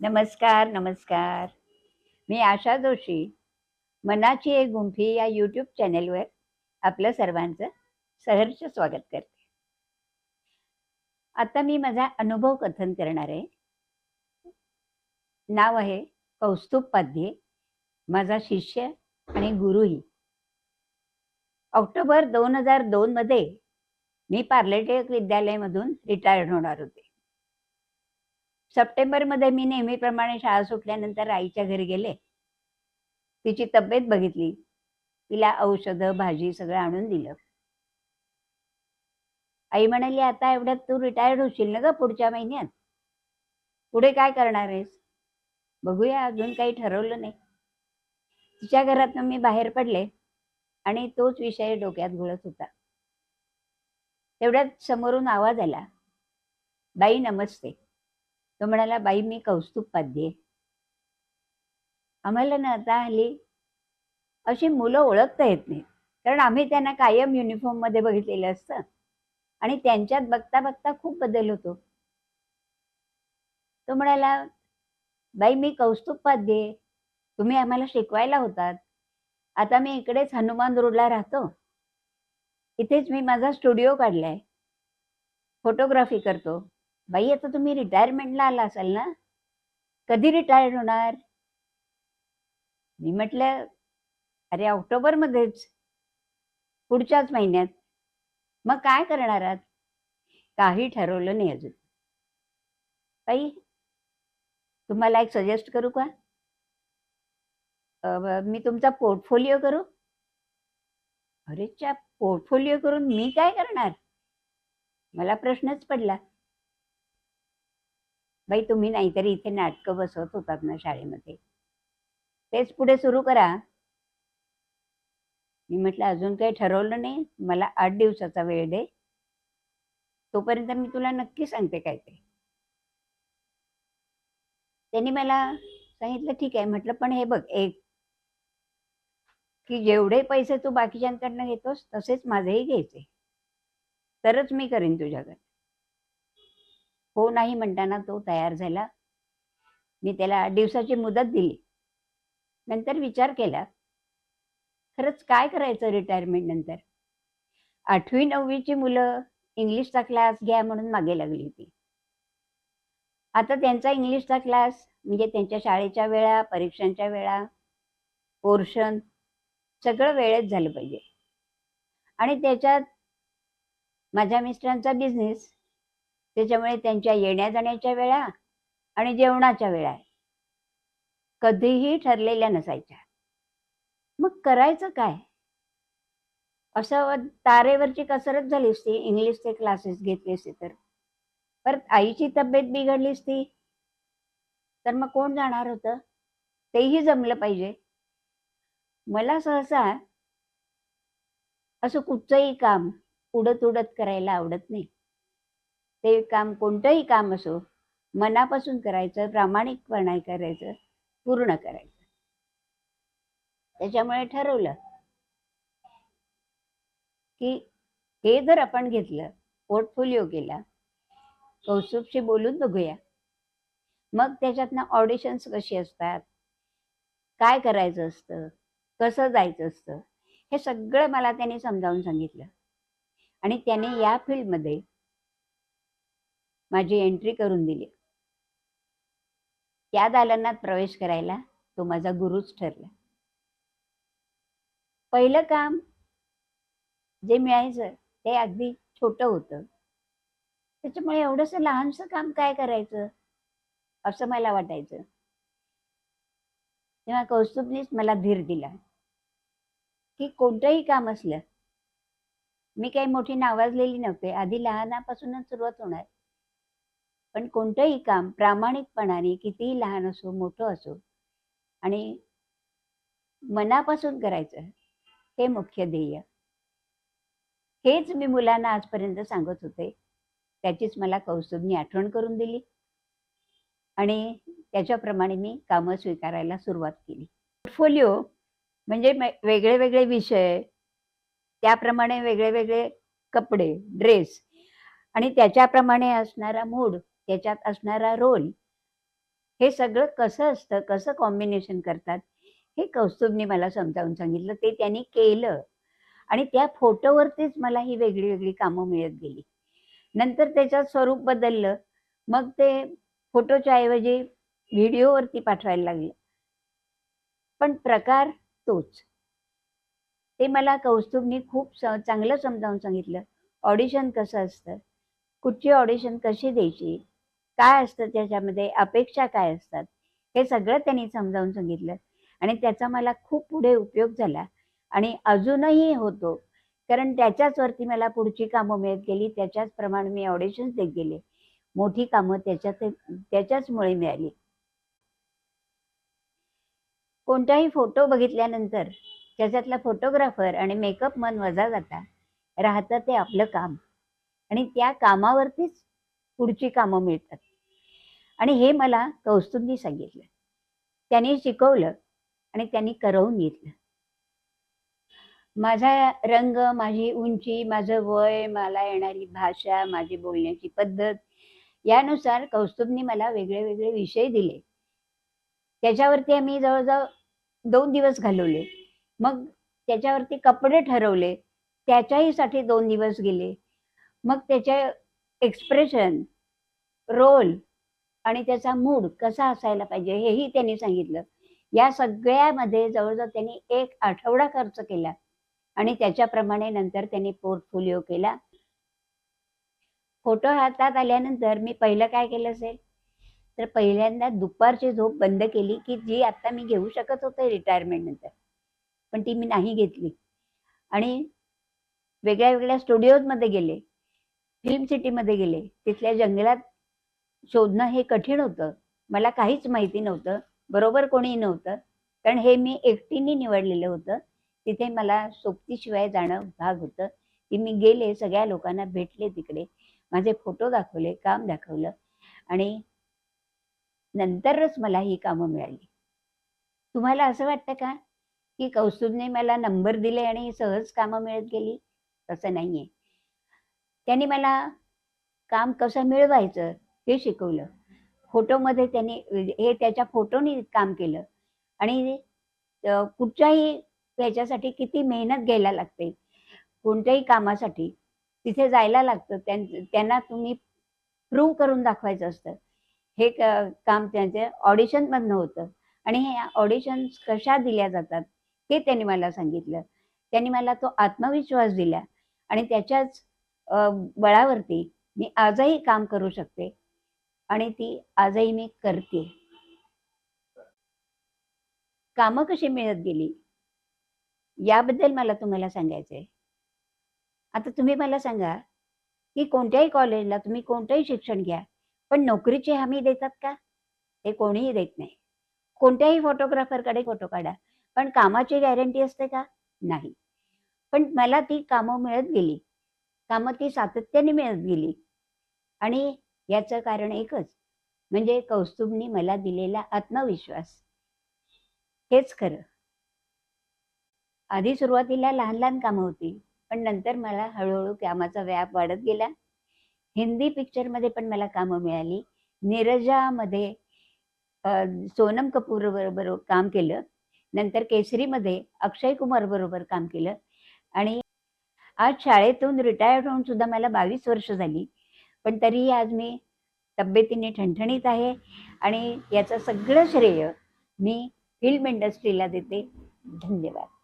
नमस्कार नमस्कार. मी आशा जोशी. मनाची एक गुंफी या यूट्यूब चॅनेलवर आपलं सर्वांचं सहर्ष स्वागत करते. आता मी माझा अनुभव कथन करणार आहे. नाव आहे कौस्तुभपाध्ये माझा शिष्य आणि गुरुही. ऑक्टोबर दोन हजार दोन मध्ये मी पार्लेटेक विद्यालयामधून रिटायर्ड होणार होते. सप्टेंबरमध्ये मी नेहमीप्रमाणे शाळा सुटल्यानंतर आईच्या घरी गेले. तिची तब्येत बघितली. तिला औषधं भाजी सगळं आणून दिलं. आई म्हणाली आता एवढ्यात तू रिटायर्ड होशील ना ग पुढच्या महिन्यात? पुढे काय करणार आहेस? बघूया अजून काही ठरवलं नाही. तिच्या घरातनं मी बाहेर पडले आणि तोच विषय डोक्यात घोळत होता. तेवढ्यात समोरून आवाज आला. बाई नमस्ते. तो म्हणाला बाई मी कौस्तुभ पाध्ये आम्हाला ना आता हल्ली अशी मुलं ओळखता येत नाही कारण आम्ही त्यांना कायम युनिफॉर्ममध्ये बघितलेलं असतं. आणि त्यांच्यात बघता बघता खूप बदल होतो. तो म्हणाला बाई मी कौस्तुभ पाध्ये तुम्ही आम्हाला शिकवायला होतात. आता मी इकडेच हनुमान रोडला राहतो. इथेच मी माझा स्टुडिओ काढलाय. फोटोग्राफी करतो. बाई आता तुम्ही रिटायरमेंटला आला असाल ना? कधी रिटायर्ड होणार? मी म्हटलं अरे ऑक्टोबरमध्येच. पुढच्याच महिन्यात. मग काय करणार आहात? काही ठरवलं नाही अजून. बाई तुम्हाला एक सजेस्ट करू का? मी तुमचा पोर्टफोलिओ करू? अरेच्या पोर्टफोलिओ करून मी काय करणार? मला प्रश्नच पडला. बाई तुम्ही नाहीतरी इथे नाटकं बसवत होतात ना शाळेमध्ये. तेच पुढे सुरू करा. मी म्हटलं अजून काही ठरवलं नाही. मला आठ दिवसाचा वेळ दे. तोपर्यंत मी तुला नक्की सांगते काय ते. त्यांनी मला सांगितलं ठीक आहे. म्हटलं पण हे बघ एक की जेवढे पैसे तू बाकीच्यांकडनं घेतोस तसेच माझेही घ्यायचे. तरच मी करीन तुझ्याकडे हो नाही म्हणताना तो तयार झाला. मी त्याला दिवसाची मुदत दिली. नंतर विचार केला खरंच काय करायचं रिटायरमेंट नंतर? आठवी नववीची मुलं इंग्लिशचा क्लास घ्या म्हणून मागे लागली होती. आता त्यांचा इंग्लिशचा क्लास म्हणजे त्यांच्या शाळेच्या वेळा परीक्षांच्या वेळा पोर्शन सगळं वेळेत झालं पाहिजे. आणि त्याच्यात माझ्या मिस्टरांचा बिझनेस त्याच्यामुळे त्यांच्या येण्या जाण्याच्या वेळा आणि जेवणाच्या वेळा कधीही ठरलेल्या नसायच्या. मग करायचं काय? असं तारेवरची कसरत झाली असती. इंग्लिशचे क्लासेस घेतले असते तर. परत आईची तब्येत बिघडली असती. तर मग कोण जाणार होतं? तेही जमलं पाहिजे. मला सहसा असं कुठचंही काम उडत उडत करायला आवडत नाही. ते काम कोणतंही काम असो मनापासून करायचं प्रामाणिकपणे करायचं पूर्ण करायचं. त्याच्यामुळे ठरवलं की हे जर आपण घेतलं पोर्टफोलिओ केला कौस्तुभशी बोलून बघूया. मग त्याच्यातनं ऑडिशन्स कशी असतात? काय करायचं असतं? कसं जायचं असतं? हे सगळं मला त्याने समजावून सांगितलं. आणि त्याने या फील्डमध्ये माझी एंट्री करून दिली. त्या दालनात प्रवेश करायला तो माझा गुरुच ठरला. पहिलं काम जे मिळायचं ते अगदी छोट होतं. त्याच्यामुळे एवढंसं लहानसं काम काय करायचं? असं मला वाटायचं. तेव्हा कौस्तुभनीच मला धीर दिला की कोणतंही काम असलं मी काही मोठी नावाजलेली नव्हते. आधी लहानापासूनच सुरुवात होणार. पण कोणतंही काम प्रामाणिकपणाने कितीही लहान असो मोठं असो आणि मनापासून करायचं हे मुख्य ध्येय. हेच मी मुलांना आजपर्यंत सांगत होते. त्याचीच मला कौस्तुभनी आठवण करून दिली आणि त्याच्याप्रमाणे मी कामं स्वीकारायला सुरुवात केली. पोर्टफोलिओ म्हणजे वेगळे वेगळे विषय त्याप्रमाणे वेगळे वेगळे कपडे ड्रेस आणि त्याच्याप्रमाणे असणारा मूड त्याच्यात असणारा रोल हे सगळं कसं असतं कसं कॉम्बिनेशन करतात हे कौस्तुभने मला समजावून सांगितलं. ते त्यांनी केलं. आणि त्या फोटोवरतीच मला ही वेगळी वेगळी कामं मिळत गेली. नंतर त्याचं स्वरूप बदललं. मग ते फोटोच्या ऐवजी व्हिडिओवरती पाठवायला लागलं. पण प्रकार तोच. ते मला कौस्तुभनी खूप स चांगलं समजावून सांगितलं. ऑडिशन कसं असतं? कुठची ऑडिशन कशी द्यायची? काय असतं त्याच्यामध्ये? अपेक्षा काय असतात? हे सगळं त्यांनी समजावून सांगितलं. आणि त्याचा मला खूप पुढे उपयोग झाला. आणि अजूनही होतो. कारण त्याच्याचवरती मला पुढची कामं मिळत गेली. त्याच्याच प्रमाणे मी ऑडिशन्स देत गेले. मोठी कामं त्याच्यात त्याच्याचमुळे मिळाली. कोणताही फोटो बघितल्यानंतर त्याच्यातला फोटोग्राफर आणि मेकअप मन वजा जाता. राहतं ते आपलं काम. आणि त्या कामावरतीच पुढची कामं मिळतात. आणि हे मला कौस्तुंनी सांगितलं. त्यांनी शिकवलं आणि त्यांनी करवून घेतलं. माझा रंग माझी उंची माझं वय मला येणारी भाषा माझी बोलण्याची पद्धत यानुसार कौस्तुभनी मला वेगळे वेगळे विषय दिले. त्याच्यावरती आम्ही जवळजवळ दोन दिवस घालवले. मग त्याच्यावरती कपडे ठरवले. त्याच्याहीसाठी दोन दिवस गेले. मग त्याचे एक्सप्रेशन रोल आणि त्याचा मूड कसा असायला पाहिजे हेही त्यांनी सांगितलं. या सगळ्यामध्ये जवळजवळ त्यांनी एक आठवडा खर्च केला. आणि त्याच्याप्रमाणे नंतर त्यांनी पोर्टफोलिओ केला. फोटो हातात आल्यानंतर मी पहिलं काय केलं असेल? तर पहिल्यांदा दुपारची झोप बंद केली की जी आता मी घेऊ शकत होते रिटायरमेंट नंतर. पण ती मी नाही घेतली. आणि वेगळ्या वेगळ्या स्टुडिओजमध्ये गेले. फिल्म सिटीमध्ये गेले. तिथल्या जंगलात शोधणं हे कठीण होतं. मला काहीच माहिती नव्हतं. बरोबर कोणी नव्हतं. कारण हे मी एकटीने निवडलेलं होतं. तिथे मला सोबतीशिवाय जाणं भाग होतं. की मी गेले सगळ्या लोकांना भेटले तिकडे. माझे फोटो दाखवले काम दाखवलं. आणि नंतरच मला ही कामं मिळाली. तुम्हाला असं वाटतं का? की कौस्तुभने मला नंबर दिले आणि सहज कामं मिळत गेली? तसं नाहीये. त्यांनी मला काम कसं मिळवायचं? हे शिकवलं. फोटोमध्ये त्यांनी हे त्याच्या फोटोनी काम केलं. आणि कुठच्याही त्याच्यासाठी किती मेहनत घ्यायला लागते कोणत्याही कामासाठी तिथे जायला लागतं त्यांना तुम्ही प्रूव्ह करून दाखवायचं असतं. हे काम त्यांचं ऑडिशनमधनं होतं. आणि हे ऑडिशन्स कशा दिल्या जातात हे त्यांनी मला सांगितलं. त्यांनी मला तो आत्मविश्वास दिला. आणि त्याच्याच बळावरती मी आजही काम करू शकते. आणि ती आजही मी करते. कामं कशी मिळत गेली? याबद्दल मला तुम्हाला सांगायचंय आता तुम्ही मला सांगा की कोणत्याही कॉलेजला तुम्ही कोणतंही शिक्षण घ्या पण नोकरीची हमी देतात का? हे कोणीही देत नाही. कोणत्याही फोटोग्राफरकडे फोटो काढा पण कामाची गॅरंटी असते का? नाही. पण मला ती कामं मिळत गेली. कामं ती सातत्याने मिळत गेली. आणि याचं कारण एकच. म्हणजे कौस्तुभनी मला दिलेला आत्मविश्वास. हेच खरं. आधी सुरुवातीला लहान लहान कामं होती पण नंतर मला हळूहळू कामाचा व्याप वाढत गेला. हिंदी पिक्चरमध्ये पण मला कामं मिळाली. नीरजामध्ये सोनम कपूर बरोबर काम केलं. नंतर केसरीमध्ये अक्षय कुमार बरोबर काम केलं. आणि आज शाळेतून रिटायर्ड होऊन सुद्धा मला बावीस वर्ष झाली. पण तरीही आज मी तब्येतीने ठणठणीत आहे आणि याचं सगळं श्रेय मी फिल्म इंडस्ट्रीला देते. धन्यवाद.